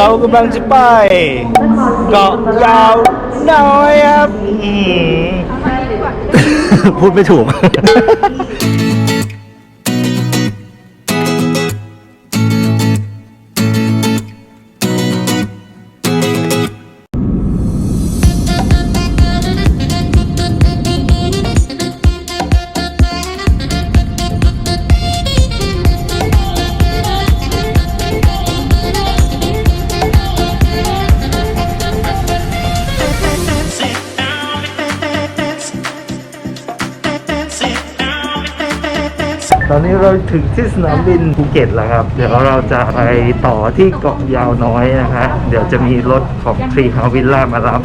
เรากำลังจะไปเกาะยาวน้อยครับ พูดไม่ถูก ตอนนี้เราถึงที่สนามบินภูเก็ตแล้วครับ เดี๋ยวเราจะไปต่อที่เกาะยาวน้อยนะฮะเดี๋ยวจะมีรถของทรีฮาวิลล่ามารับ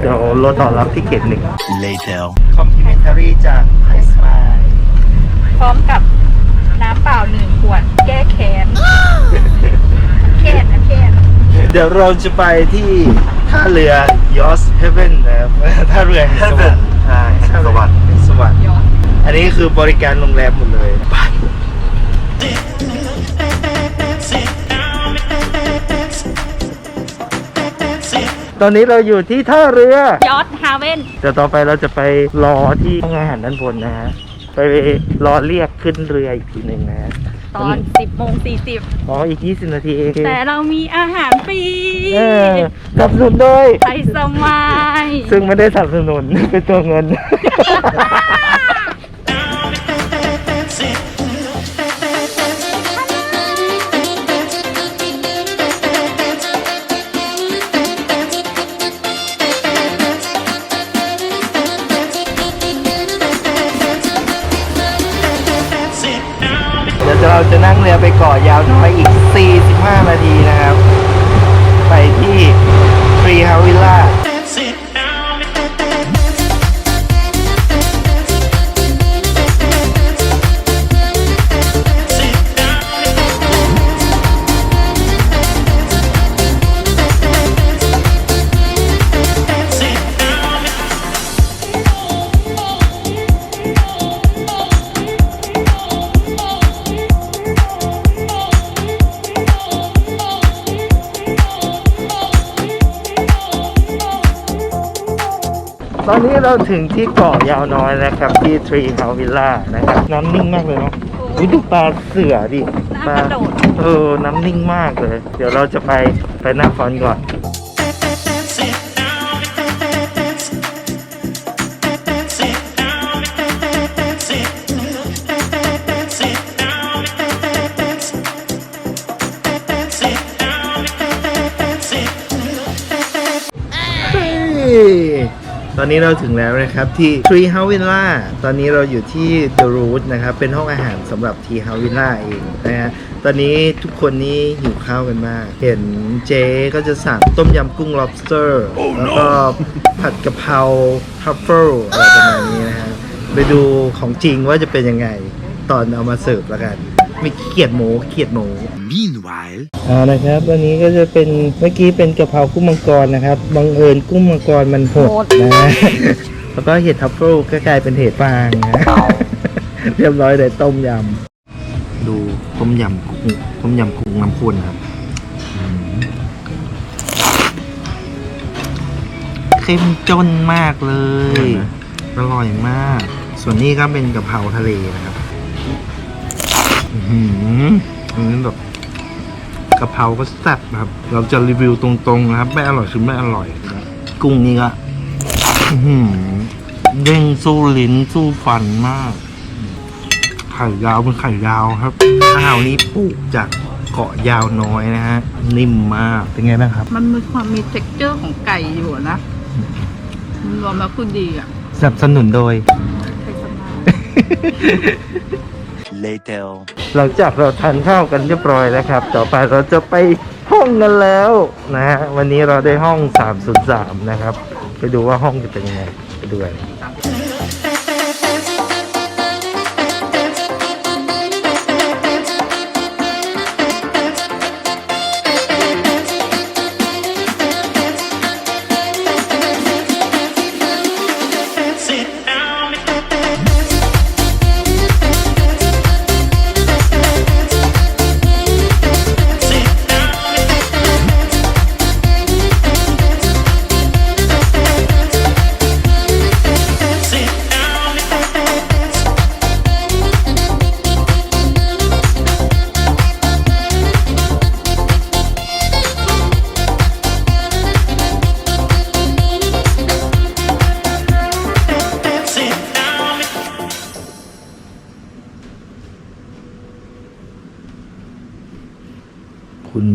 เดี๋ยวรถต่อรับที่เกตหนึ่ง Later. คอมพลีเมนทารีจากไอสมายพร้อมกับน้ำเปล่าหนึ่งขวด แก้แค้นแค้นนะแค้นเดี๋ยวเราจะไปที่ท่าเรือยอสเฮเวนนะครับท่าเรือแห่งสวรรค์ใช่สวรรค์สวรรค์ย้ อนอันนี้คือบริการโรงแรมหมดเลยไปตอนนี้เราอยู่ที่ท่าเรือย อดฮาเว่นเดี๋ยวต่อไปเราจะไปรอที่ห้องอาหารด้านบนนะฮะ ไปรอเรียกขึ้นเรืออีกทีหนึ่งนะฮะตอน 10โมง40 อ๋ออีก 20 นาทีเองแต่เรามีอาหารฟรีเออสนับสนุนโดยไทยสมัย ซึ่งไม่ได้สนับสนุน เป็นตัวเงิน อยาวน้อยอีก 45 นาทีนะครับ ไปที่ฟรีฮาวิลล่า ตอนนี้เราถึงที่เกาะยาวน้อยแล้วครับ ที่ทรีฮาวิลล่านะครับ น้ำนิ่งมากเลยเนาะอุ๊ยดูปลาเสือดิปลาน้ำกระโดดเออ น้ำนิ่งมากเลย เดี๋ยวเราจะไปไปหน้าฟอนต์ก่อน ตอนนี้เราถึงแล้วนะครับที่ Tree House Villa ตอนนี้เราอยู่ที่ The Root นะครับ เป็นห้องอาหารสำหรับ Tree House Villa เองนะฮะตอนนี้ทุกคนนี้หิวข้าวกันมาก เห็นเจ๊ก็จะสั่งต้มยำกุ้ง lobster แล้วก็ผัดกะเพรา truffle อะไรประมาณนี้นะฮะไปดูของจริงว่าจะเป็นยังไง ตอนเอามาเสิร์ฟแล้วกัน ไม่เกลียดหมูเกลียดหมู Meanwhile, เอานะครับวันนี้ก็จะเป็นเมื่อกี้เป็นกะเพรากุ้งมังกรนะครับบังเอิญกุ้งมังกรมันหดนะ แล้วก็เห็ดทัฟเฟิลก็กลายเป็นเห็ดฟางนะ เรียบร้อยเลยต้มยำดูต้มยำกุ้งต้มยำกุ้งน้ำข้นครับอืมเข้มจนมากเลย อร่อยมาก ส่วนนี้ก็เป็นกะเพราทะเลนะครับ อื้อหืออันนี้แบบกะเพราก็แซ่บนะครับ เราจะรีวิวตรงๆนะครับไม่อร่อยคือไม่อร่อยกุ้งนี่ก็อื้อหือเด้งสู้ลิ้นสู้ฟันมาก ไข่ยาวเป็นไข่ยาวครับข้าวนี้ปลูกจากเกาะยาวน้อยนะฮะ นิ่มมาก เป็นไงบ้างครับ มันมีความมี t e x t อร์ของไก่อยู่อะนะมันรวมแล้วคือดีอะสนับสนุนโดยไทยสมัย later. หลังจากเราทานข้าวกันเรียบร้อยแล้วครับ ต่อไปเราจะไปห้องกันแล้วนะฮะวันนี้เราได้ห้อง 303 นะครับ ไปดูว่าห้องจะเป็นยังไงไปดูกัน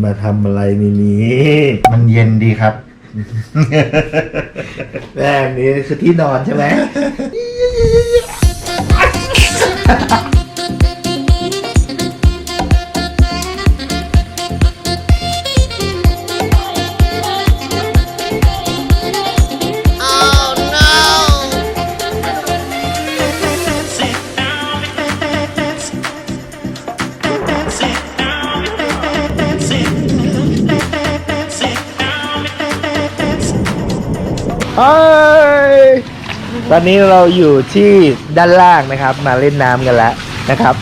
มาทำอะไรในนี้ มันเย็นดีครับแม่นี้คือที่นอนใช่ไหม อนนี้เราอยู่ที่ด้านล่างนะครับ มาเล่นน้ำกันแล้วนะครับ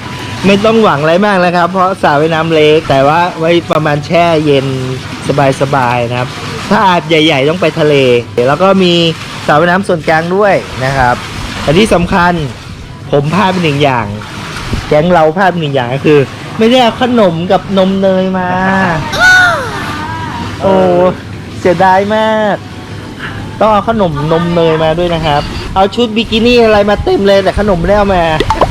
ไม่ต้องหวังอะไรมากนะครับ เพราะสระว่ายน้ำเล็กแต่ว่าไว้ประมาณแช่เย็นสบายๆนะครับ ถ้าอาจใหญ่ ๆ ต้องไปทะเล แล้วก็มีสระว่ายน้ำส่วนกลางด้วยนะครับแต่ที่สำคัญผมพลาดไปหนึ่งอย่าง แก๊งเราพลาดไปหนึ่งอย่างก็คือ ไม่ได้เอาขนมกับนมเนยมา โอ้เสียดายมาก ต้องเอาขนมนมเนยมาด้วยนะครับ เอาชุดบิกินี่อะไรมาเต็มเลยแต่ขนมไม่ได้เอามา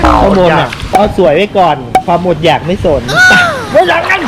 ข้างบนอะเอาสวยไว้ก่อน ความหมดอยากไม่สนไม่หลังกัน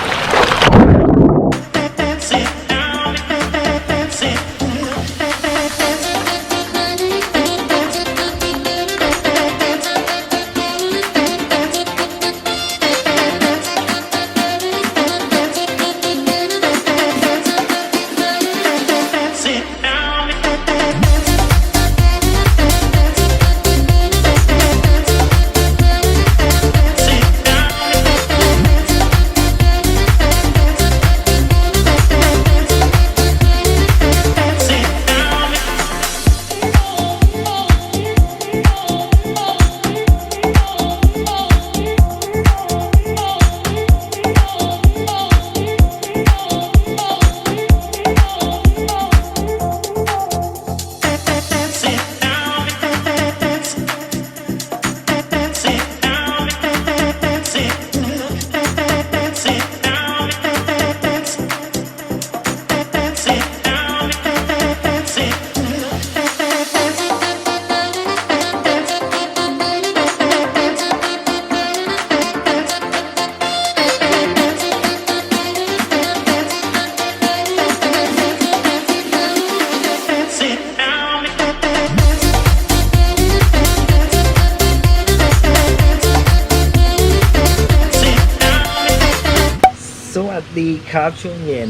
ช่วงเย็น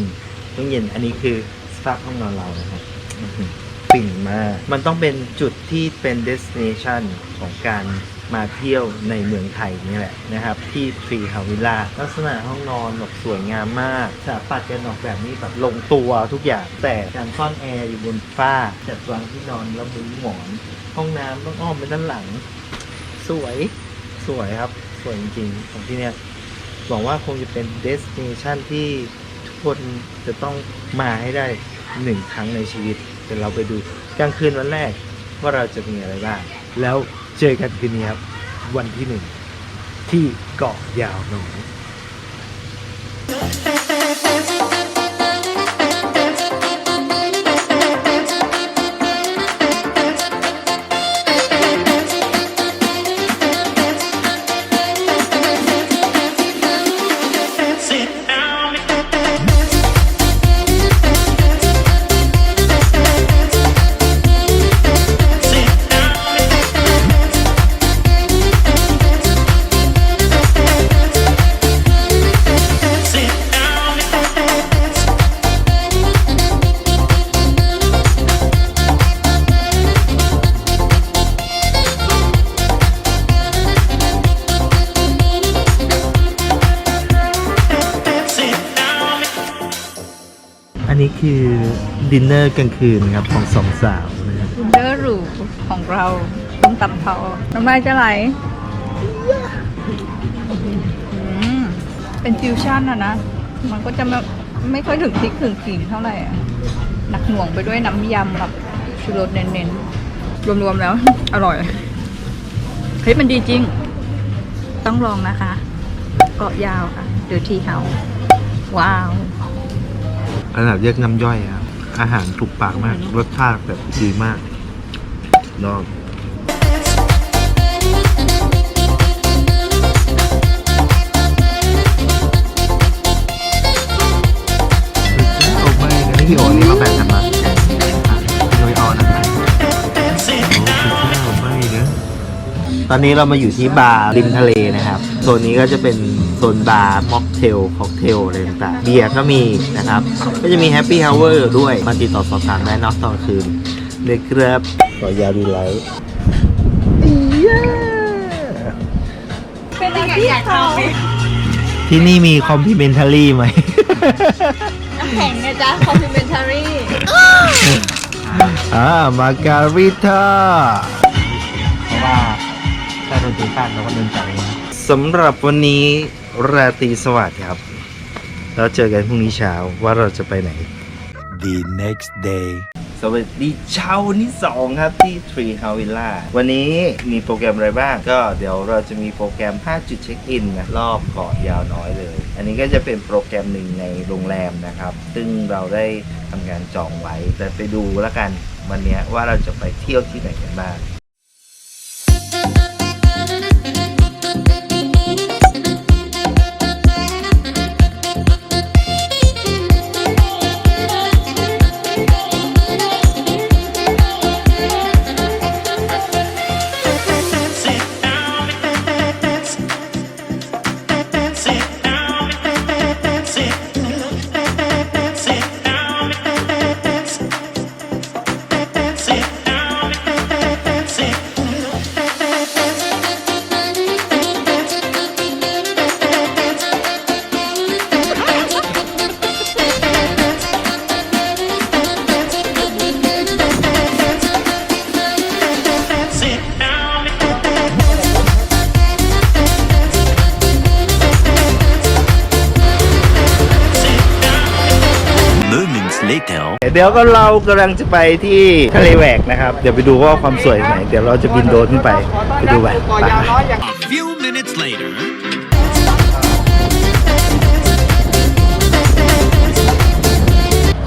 ช่วงเย็นอันนี้คือสภาพห้องนอนเรานะครับปิ่นมากมันต้องเป็นจุดที่เป็น destination ของการมาเที่ยวในเมืองไทยนี่แหละนะครับ ที่ทรีฮาวิลาลักษณะห้องนอนแบบสวยงามมากสถาปัตย์กันออกแบบนี้แบบลงตัวทุกอย่างแต่การซ่อนแอร์อยู่บนฝ้า จัดวางที่นอนแล้วมุ้งหมอน ห้องน้ำต้องอ้อมไปด้านหลัง สวยสวยครับ สวยจริงๆของที่เนี่ยหวังว่าคงจะเป็นเดส i เนชันที่ คนจะต้องมาให้ได้หนึ่งครั้งในชีวิตเดี๋ยวเราไปดูกลางคืนวันแรกว่าเราจะมีอะไรบ้าง แล้วเจอกันคืนนี้ครับ วันที่หนึ่งที่เกาะยาวหนองอัน ดินเนอร์กลางคืนครับของสองสาวนะครับดินเนอร์หรูของเราคุณตับเทาน้ำลายจะไหลอืมเป็นฟิวชั่นอะนะ มันก็จะไม่ไม่ค่อยถึงพริกถึงขิงเท่าไหร่อะหนักหน่วงไปด้วยน้ำยำแบบชูรสเน้นๆ รวมๆแล้ว อร่อย เฮ้ยมันดีจริง ต้องลองนะคะ เกาะยาวค่ะเดอทีเฮาว้าว ขนาดเรียกน้ำย่อยครับ อาหารถูกปากมาก รสชาติแบบดีมากลองพี่โอนี่มาแบ่งกันมาอะโดยเอานะครับโอ้สุดยอดไม่เนอะตอนนี้เรามาอยู่ที่บาร์ริมทะเลนะครับ โซนนี้ก็จะเป็น โซนบาร์ม็อกเทลค็อกเทลอะไรต่างๆเบียร์ก็มีนะครับ ก็จะมีแฮปปี้ฮาวเวอร์ด้วยมาติดต่อสอบถามได้นอกตอนคืนเลยครับต่อยาวดีไลท์เป็นอะไรที่เขาที่นี่มีคอมพ l เมนทารี่ไหมน้ำแข็งไงจ๊ะ complimentary อ่ามาการิต้าเพราะว่าถ้าโดนตีกันเราก็เดินจากนี้สำหรับวันนี้ ราตรีสวัสดิ์ครับเราเจอกันพรุ่งนี้เช้าว่าเราจะไปไหน The next day. สวัสดีเช้าวันที่สองครับที่ Tree House Villa วันนี้มีโปรแกรมอะไรบ้าง ก็เดี๋ยวเราจะมีโปรแกรม 5 จุดเช็คอินนะรอบเกาะยาวน้อยเลย อันนี้ก็จะเป็นโปรแกรมหนึ่งในโรงแรมนะครับ ซึ่งเราได้ทำการจองไว้ แต่ไปดูแล้วกันวันนี้ว่าเราจะไปเที่ยวที่ไหนกันบ้าง เดี๋ยวก็เรากำลังจะไปที่ทะเลแหวกนะครับ เดี๋ยวไปดูว่าความสวยไหน เดี๋ยวเราจะบินโดรนขึ้นไป ไปดูไปไป A few minutes later.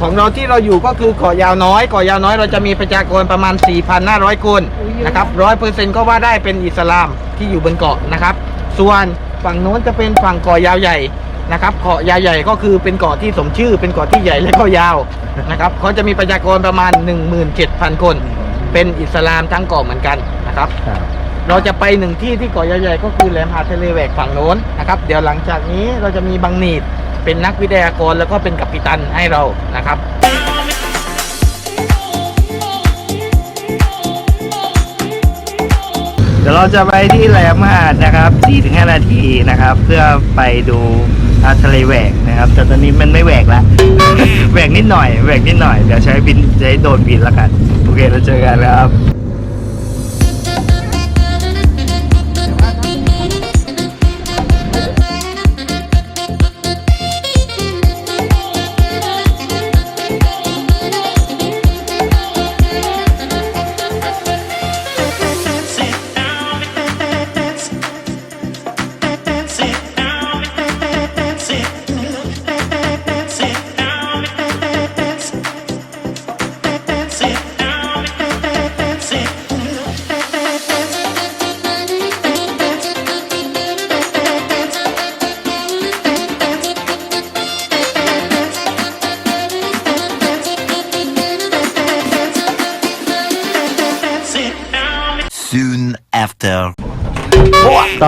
ของเราที่เราอยู่ก็คือเกาะยาวน้อยเกาะยาวน้อยเราจะมีประชากรประมาณ 4,500 คนนะครับร้อยเปอร์เซ็นต์ก็ว่าได้เป็นอิสลามที่อยู่บนเกาะนะครับ ส่วนฝั่งโน้นจะเป็นฝั่งเกาะยาวใหญ่ นะครับเกาะยาวใหญ่ก็คือเป็นเกาะที่สมชื่อ เป็นเกาะที่ใหญ่และก็ยาวนะครับเขาจะมีประชากรประมาณ 17,000 คน เป็นอิสลามทั้งเกาะเหมือนกันนะครับ เราจะไปหนึ่งที่ที่เกาะใหญ่ๆก็คือแหลมหาดทะเลแหวกฝั่งโน้นนะครับเดี๋ยวหลังจากนี้เราจะมีบังนีดเป็นนักวิทยากรแล้วก็เป็นกัปตันให้เรานะครับเดี๋ยวเราจะไปที่แหลมหาดนะครับ 4-5 นาทีนะครับ เพื่อไปดูอ่า ทะเลแหวกนะครับ แต่ตอนนี้มันไม่แหวกละแหวกนิดหน่อยแหวกนิดหน่อยเดี๋ยวใช้บินใช้โดรนบินละกัน โอเคเราเจอกันแล้วครับ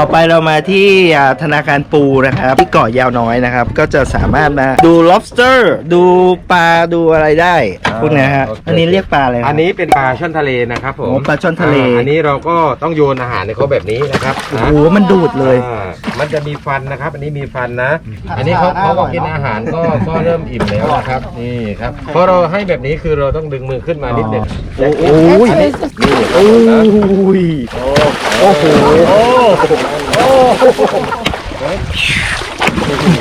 ต่อไปเรามาที่อ่าธนาคารปูนะครับ ที่เกาะยาวน้อยนะครับ ก็จะสามารถมาดู lobster ดูปลาดูอะไรได้พวกเนี้ยฮะโอเคอันนี้เรียกปลาอะไรครับอันนี้เป็นปลาช่อนทะเลนะครับผมโอ้ปลาช่อนทะเลาอันนี้เราก็ต้องโยนอาหารให้เขาแบบนี้นะครับโอ้โหมันดูดเลยอ่ามันจะมีฟันนะครับ อันนี้มีฟันนะ อันนี้เขาเขาก็กินอาหารก็ก็เริ่มอิ่มแล้วนะครับนี่ครับพอเราให้แบบนี้คือเราต้องดึงมือขึ้นมานิดหนึ่งโอ้โหอันนี้นี่โอ้ยโอ้โห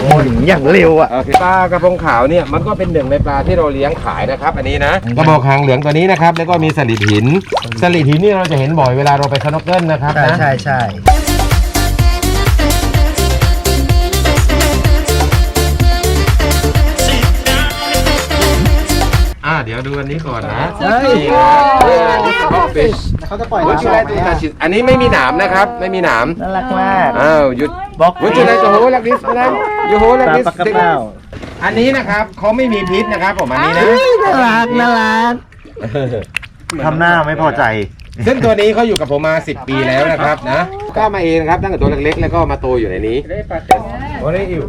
โอ้ยอย่างเร็วอะ ปลากระพงขาวเนี่ยมันก็เป็นหนึ่งในปลาที่เราเลี้ยงขายนะครับ อันนี้นะกระบอกหางเหลืองตัวนี้นะครับ แล้วก็มีสลิดหินสลิดหินนี่เราจะเห็นบ่อยเวลาเราไปสโนอกเกิลนะครับใช่นะ ใช่ใช่ เดี๋ยวดูอันนี้ก่อนนะเฮ้ยเขาจะปล่อยวุ้นจุไรตัวชิอันนี้ไม่มีหนามนะครับ ไม่มีหนามน่ารักมากอ้าวหยุดบล็อกวุ้นจุไรตัวโหลักดิสนะยูโหลักตาดิสปากกระเป้าอันนี้นะครับเขาไม่มีพิษนะครับผมอันนี้นะ น่ารักน่ารักทำหน้าไม่พอใจ ซึ่งตัวนี้เขาอยู่กับผมมา 10 ปีแล้วนะครับนะก็มาเองนะครับตั้งแต่ตัวเล็กๆ แล้วก็มาโตอยู่ในนี้โอ้ยอิว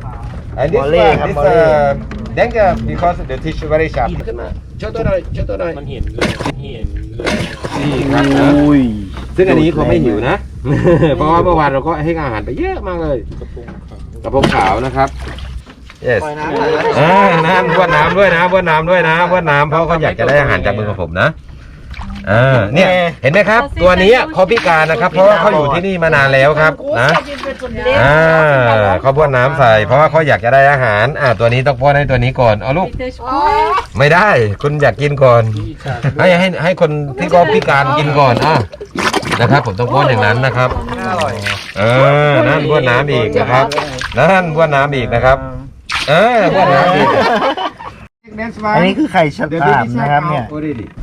and this Molly one ครับ this Molly uh danger because the tissue very sharp ขึ้นมาโชว์ตัวหน่อยโชว์ตัวหน่อยมันเห็นนี่ครับนะอุ้ยซึ่งอันนี้เขาไม่หิวนะ เพราะว่าเมื่อวานเราก็ให้อาหารไปเยอะมากเลยกระพงขาวนะครับ yes อ่าน้ำบ้วนน้ำด้วยนะบ้วนน้ำด้วยนะบ้วนน้ำเพราะเขาอยากจะได้อาหารจากมือของผมนะ อ่าเนี่ยเห็นไหมครับ ตัวนี้เขาพิการนะครับ เพราะว่าเขาอยู่ที่นี่มานานแล้วครับนะอ่าเขาบ้วนน้ำใส่ เพราะว่าเขาอยากจะได้อาหาร อ่าตัวนี้ต้องป้อนให้ตัวนี้ก่อนเอาลูก ไม่ได้ คุณอยากกินก่อน ให้ให้ให้คนที่เขาพิการกินก่อนอะนะครับ ผมต้องป้อนอย่างนั้นนะครับเออนั่นบ้วนน้ำอีกนะครับนั่นบ้วนน้ำอีกนะครับ เออบ้วนน้ำอีก อันนี้คือไข่ฉลามนะครับเนี่ย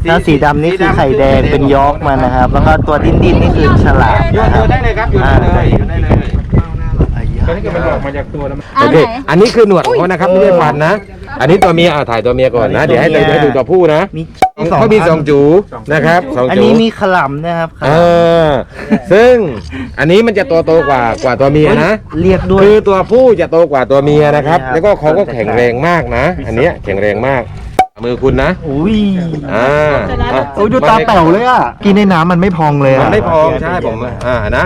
ถ้าสีดำนี่คือไข่แดงเป็นยอกมันนะครับ แล้วก็ตัวดิ้นดิ้นๆนี่คือฉลามโยนนะคดูรับได้เลยครับโยนได้เลยโยนได้เลยตอนนี้มันออกมาจากโอเคอันนี้คือหนวดของเขานะครับไม่ใช่ฟันนะ อันนี้ตัวเมียอ่าถ่ายตัวเมียก่อนนะ เดี๋ยวให้ตัวให้ดูตัวผู้นะมีเขามีสองจูนะครับสองอันจูนี้มีขลำนะครับขเอลำอซึ่งอันนี้มันจะตัวโตกว่ากว่าตัวเมียนะเรียกด้วย คือตัวผู้จะโตกว่าตัวเมียนะครับครับ แล้วก็เขาก็แข็งแรงมากนะ อันเนี้ยแข็งแรงมาก มือคุณนะ อุ้ยอ่าอะโอ้ยดูตาแป๋วเลยอะ กินในน้ำมันไม่พองเลยมันอะไม่พองใช่ผมอ่านะ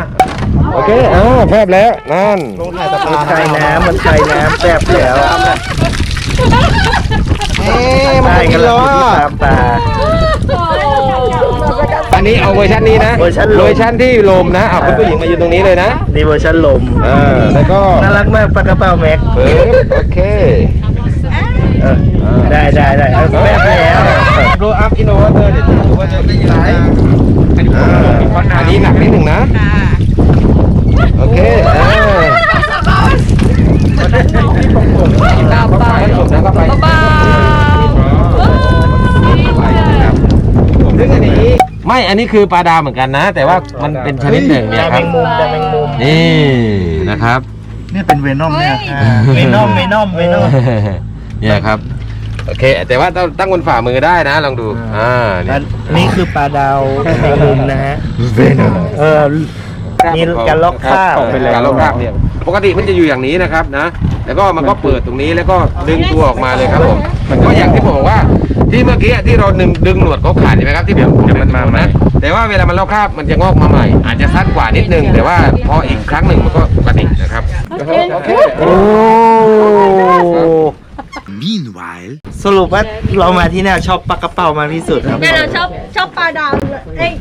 โอเคอ่าแฟบแล้วนั่นมันใส่น้ำมันใส่น้ำแซ่บแล้ว เอ๊ะมันใช่จะกิกันนแล้แล้ววตามตา อันนี้เอาเวอร์ชันนี้นะเวอร์ชันลมเวอร์ชันที่ลมนะเอาคุณผู้หญิงมายืนตรงนี้เลยนะนี่เวอร์ชันลมเออแล้วก็น่ารักมากปลากระเป๋าแม็กเปิดโอเคเออได้ได้ได้เอาแป๊บแล้ว โรอัพอินโนเวเตอร์เดี๋ยวดูว่าจะได้ไหนอันนี้หนักนิดหนึ่งนะโอเคอ่า เบาเบาให้จบแล้วก็ไปเบาไปนะครับซึ่งอันนี้ ไม่ อันนี้คือปลาดาวเหมือนกันนะ แต่ว่ามันเป็นชนิดหนึ่งเนี่ยครับงมุมแมงมุมนี่นะครับ นี่เป็นเวนอมเนี่ยเวนอมเวนอมเวนอมเนี่ยครับ โอเค แต่ว่าต้องตั้งบนฝ่ามือได้นะ ลองดู อ่า นี่นี่คือปลาดาวแมงมุมนะฮะเวนัมเออมีการลอกคาบการลอกคาบเนี่ย ปกติมันจะอยู่อย่างนี้นะครับนะ แล้วก็มันก็เปิดตรงนี้แล้วก็ดึงตัวออกมาเลยครับผม มันก็อย่างที่ผมบอกว่าที่เมื่อกี้ที่เราดึงดึงหนวดเขาขาดใช่ไหมครับที่ผมจะมันมานะแต่ว่าเวลามันลอกคราบมันจะงอกมาใหม่ อาจจะสั้นกว่านิดนึง แต่ว่าพออีกครั้งหนึ่งมันก็ปกตินะครับโอเคโอ้ Meanwhile, สรุปว่าเรามาที่เนี่ยชอบปลากระเป๋ามากที่สุดครับแต่เราชอบชอบปลาดาวเอ้ย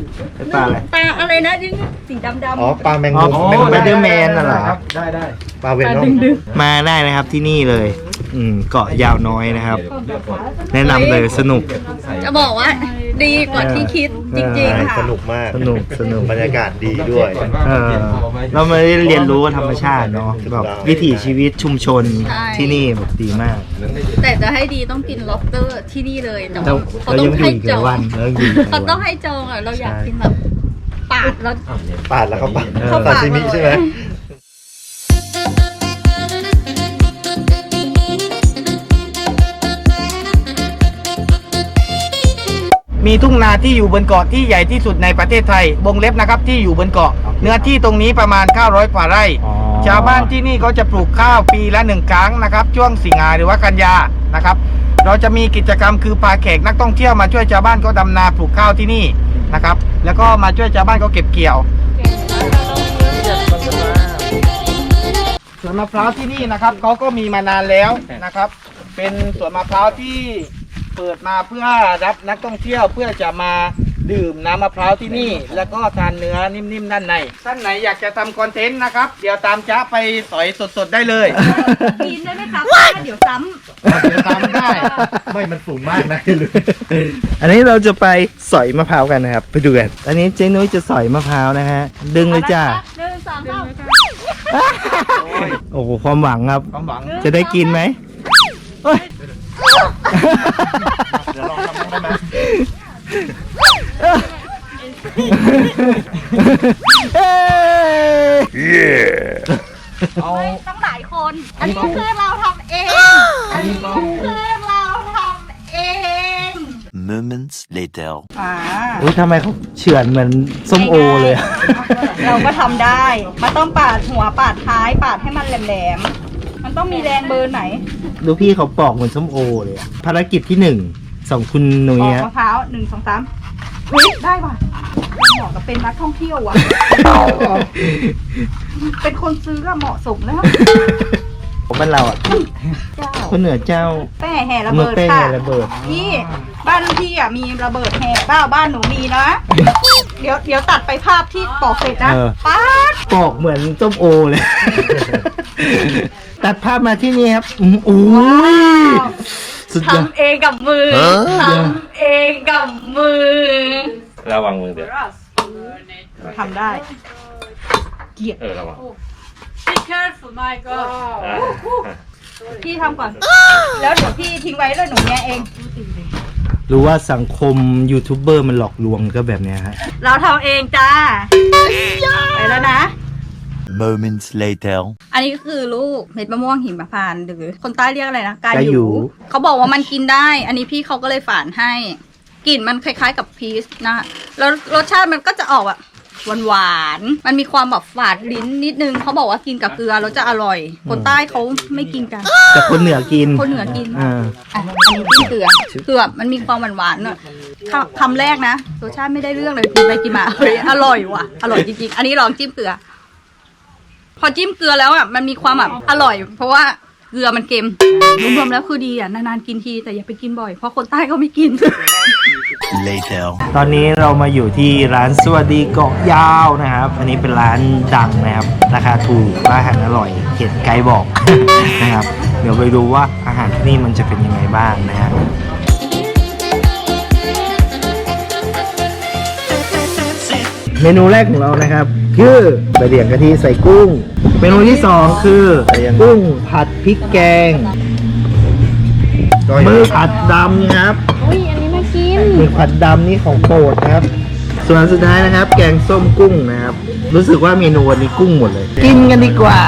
ปลาอะไร ปลาอะไรนะที่สีดำดำอ๋อปลาแมงอ๋อมุมเป็นสไปเดอร์แมนน่ะเหรอ ได้ได้ปลาเวนอมมาได้นะครับที่นี่เลย อืมเกาะยาวน้อยนะครับ แนะนำเลยสนุกจะบอกว่าดีกว่าที่คิดจริง ๆ ค่ะ สนุกมากสนุกสนุกบรรยากาศดีด้วย เออเรามาได้เรียนรู้ธรรมชาติเนาะแบบวิถีชีวิตชุมชนใช่ ที่นี่แบบดีมากแต่จะให้ดีต้องกิน lobster ที่นี่เลยแต่เราว่าเขาเราต้อยังงอยู่ให้อีกหจลาอยงวันเรายังอยู่อีกหลายเขาต้องวันให้จองอะเราอยากใช่กินแบบปาดแล้ว ปาดแล้วเขาปาดเออเข้าซาปากซิมิเลยใช่ไหม มีทุ่งนาที่อยู่บนเกาะที่ใหญ่ที่สุดในประเทศไทยวงเล็บนะครับที่อยู่บนเกาะ เนื้อที่ตรงนี้ประมาณ 900กว่าไร่ อ๋อชาวบ้านที่นี่เขาจะปลูกข้าวปีละหนึ่งครั้งนะครับ ช่วงสิงหาหรือว่ากันยานะครับ เราจะมีกิจกรรมคือพาแขกนักท่องเที่ยวมาช่วยชาวบ้านเขาดำนาปลูกข้าวที่นี่นะครับ แล้วก็มาช่วยชาวบ้านเขาเก็บเกี่ยว สวนมะพร้าวที่นี่นะครับเขาก็มีมานานแล้วนะครับ เป็นสวนมะพร้าวที่ เปิดมาเพื่อรับนักท่องเที่ยวเพื่อจะมาดื่มน้ำมะพร้าวที่นี่ แล้วก็ทานเนื้อนิ่มๆด้านในท่านไหนอยากจะทำคอนเทนต์นะครับ เดี๋ยวตามจ้าไปสอยสดๆได้เลยกินได้ไหมคะเพราะว่าเดี๋ยวซ้ำเดี๋ยวตามได้ ไม่มันสูงมากนะเลยอันนี้เราจะไปสอยมะพร้าวกันนะครับ ไปดูกันอันนี้เจ๊นุ้ยจะสอยมะพร้าวนะฮะ ดึงเลยจ้าหนึ่งสองสามโอ้โหความหวังครับ ความหวัง จะได้กินไหมเฮ้ย เดี๋ยวลองทำได้ไหมเอ้ยเอาตั้งหลายคน อันนี้คือเราทำเอง อันนี้เราทำเอง Moments later. อ่าอุ้ยทำไมเขาเฉือนเหมือนส้มโอเลยอะเราก็ทำได้ มันต้องปาดหัวปาดท้ายปาดให้มันแหลมๆ มันต้องมีแรงเบอร์ไหน ดูพี่เขาปอกเหมือนส้มโอเลยอะภารกิจที่หนึ่งสองคุณหนุ่ยปอกฮะ มะพร้าวหนึ่งสองสามเฮ้ยได้ป่ะเหมาะกับเป็นนักท่องเที่ยวว่ะ เป็นคนซื้ออะเหมาะสมแล้วบ้านเราอะเจ้าคนเหนือเจ้าแป้แห่ระเมือเบิดเป้ค่ะ ระเบิดนี่ บ้านพี่อะมีระเบิดแห่บ้าบ้านหนูมีนะ เดี๋ยวเดี๋ยวตัดไปภาพที่ปอกเสร็จนะเออ ป๊าดปอกเหมือนส้มโอเลย ตัดภาพมาที่นี่ครับอืมโอ้ยสุดยอด ทำเองกับมือทำเองกับมือระวังมือเดี๋ยวทำได้เกลียดเออระวังพี่ทำก่อน แล้วเดี๋ยวพี่ทิ้งไว้แล้วหนูแงะเอง รู้ว่าสังคมยูทูบเบอร์มันหลอกลวงก็แบบเนี้ยฮะ เราทำเองจ้า ไปแล้วนะ Moments later. อันนี้ก็คือลูกเม็ดมะม่วงหิมพานต์หรือคนใต้เรียกอะไรนะกากาหยู ยู เขาบอกว่ามันกินได้ อันนี้พี่เขาก็เลยฝานให้ กลิ่นมันคล้ายๆกับพีชนะ แล้วรสชาติมันก็จะออกแบบ หวานๆมันมีความแบบฝาดลิ้นนิดนึงเขาบอกว่ากินกับเกลือแล้วจะอร่อย คนใต้เขาไม่กินกัน แต่คนเหนือกิน คนเหนือกินอ่า อะอันนี้จิ้มเกลือคือแบบมันมีความหวานๆเนอะคำคำแรกนะรสชาติไม่ได้เรื่องเลยกินไปกินมาเฮ้ยอร่อยว่ะ อร่อยจริงๆ อันนี้ลองจิ้มเกลือ พอจิ้มเกลือแล้วอะมันมีความแบบอร่อย เพราะว่าเกลือมันเค็มรวมๆแล้วคือดีอะนานๆกินทีแต่อย่าไปกินบ่อยเพราะคนใต้เขาไม่กิน Later. ตอนนี้เรามาอยู่ที่ร้านสวัสดีเกาะยาวนะครับ อันนี้เป็นร้านดังนะครับ ราคาถูกและอาหารอร่อยเขียนไกด์บอกนะครับ เดี๋ยวไปดูว่าอาหารที่นี่มันจะเป็นยังไงบ้างนะฮะเมนูแรกของเรานะครับ คือใบเหลียงกะทิใส่กุ้ง เมนูที่สองคือกุ้งผัดพริกแกงมือผัดดำครับ หมึกผัดดำนี่ของโปรดนะครับ ส่วนสุดท้ายนะครับ แกงส้มกุ้งนะครับ รู้สึกว่าเมนูวันนี้กุ้งหมดเลย กินกันดีกว่า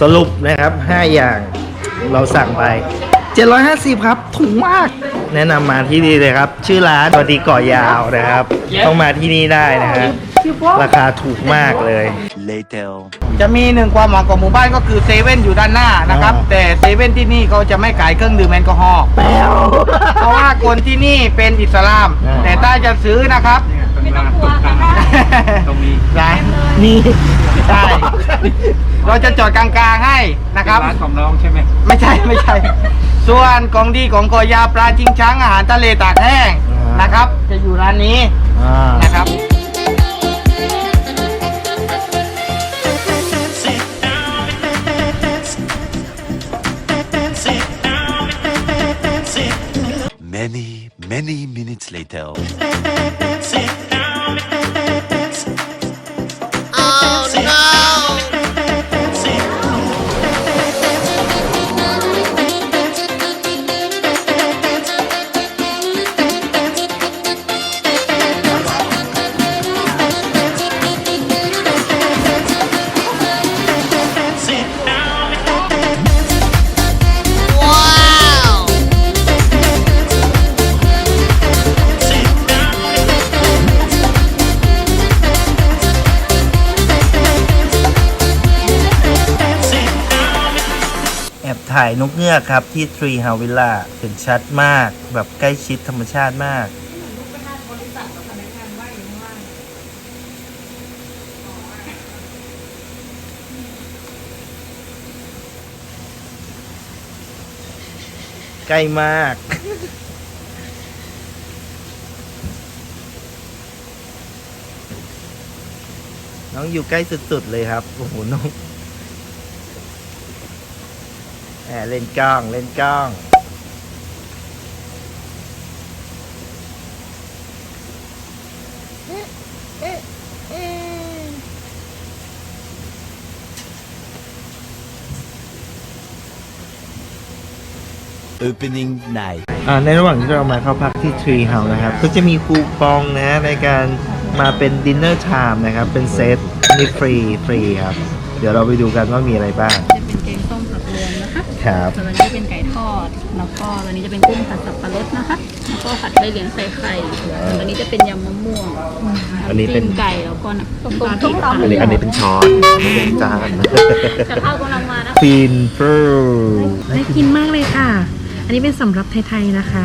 สรุปนะครับ 5 อย่างเราสั่งไป 750 ครับ ถูกมาก แนะนำมาที่นี่เลยครับ ชื่อร้านสวัสดีเกาะยาวนะครับ ต้องมาที่นี่ได้นะฮะราคาถูกมากเลย Later. จะมีหนึ่งความหวังของหมู่บ้านก็คือเซเว่นอยู่ด้านหน้านะครับ อ่า แต่เซเว่นที่นี่เขาจะไม่ขายเครื่องดื่มแอลกอฮอล์แป๊วเพราะว่าคนที่นี่เป็นอิสลาม อ่า แต่ถ้าจะซื้อนะครับ ไม่ต้องกลัวค่ะตรงนี้ร้านนี่ ใช่ เราจะจอดกลางๆให้นะครับ ร้านของน้องใช่ไหมไม่ใช่ไม่ใช่ ส่วนของดีของกอยาปลาจิงช้างอาหารทะเลตากแห้งนะครับ จะอยู่ร้านนี้อ่านะครับ Many, many minutes later. ายนกเงือกครับที่ทรีฮาวิลล่าเห็นชัดมากแบบใกล้ชิดธรรมชาติมาก ใกล้มาก น้องอยู่ใกล้สุดๆเลยครับ โอ้โห น้อง เล่นกล้องเล่นกล้อง Opening night. อ่าในระหว่างที่เรามาเข้าพักที่ Tree House นะครับ ก็จะมีคูปองนะในการมาเป็นดินเนอร์ i m e นะครับ เป็นเซตนี่ฟรีฟรีครับ เดี๋ยวเราไปดูกันว่ามีอะไรบ้าง คะครับส่วนวันนี้เป็นไก่ทอด แล้วก็วันนี้จะเป็นกุ้งผัดสับปะรดนะคะ แล้วก็ผัดใบเหลียงใส่ไข่ส่วนวันนี้จะเป็นยำมะม่วงอันนี้เป็นจิ้มไก่แล้วก็น้ำปลาพริกค่ะอันนี้อันนี้เป็นช้อนอันนี้เป็นจานจะเข้ากำลังมานะคะ ฟินเฟอร์น่ากินมากเลยค่ะ อันนี้เป็นสำหรับไทยๆนะคะ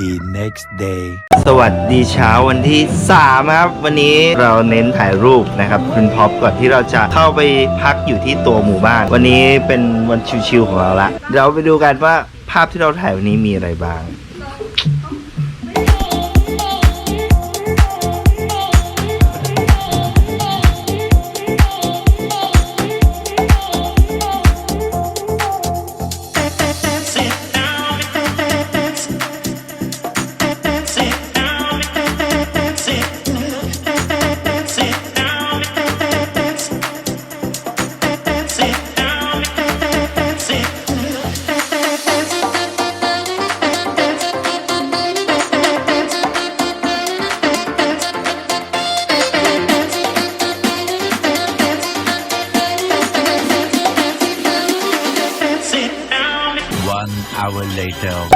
The next day. สวัสดีเช้าวันที่ 3 ครับ วันนี้เราเน้นถ่ายรูปนะครับคุณพ็อปก่อนที่เราจะเข้าไปพักอยู่ที่ตัวหมู่บ้าน วันนี้เป็นวันชิวๆของเราละเดี๋ยวเราไปดูกันว่าภาพที่เราถ่ายวันนี้มีอะไรบ้าง One hour later.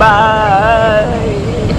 บ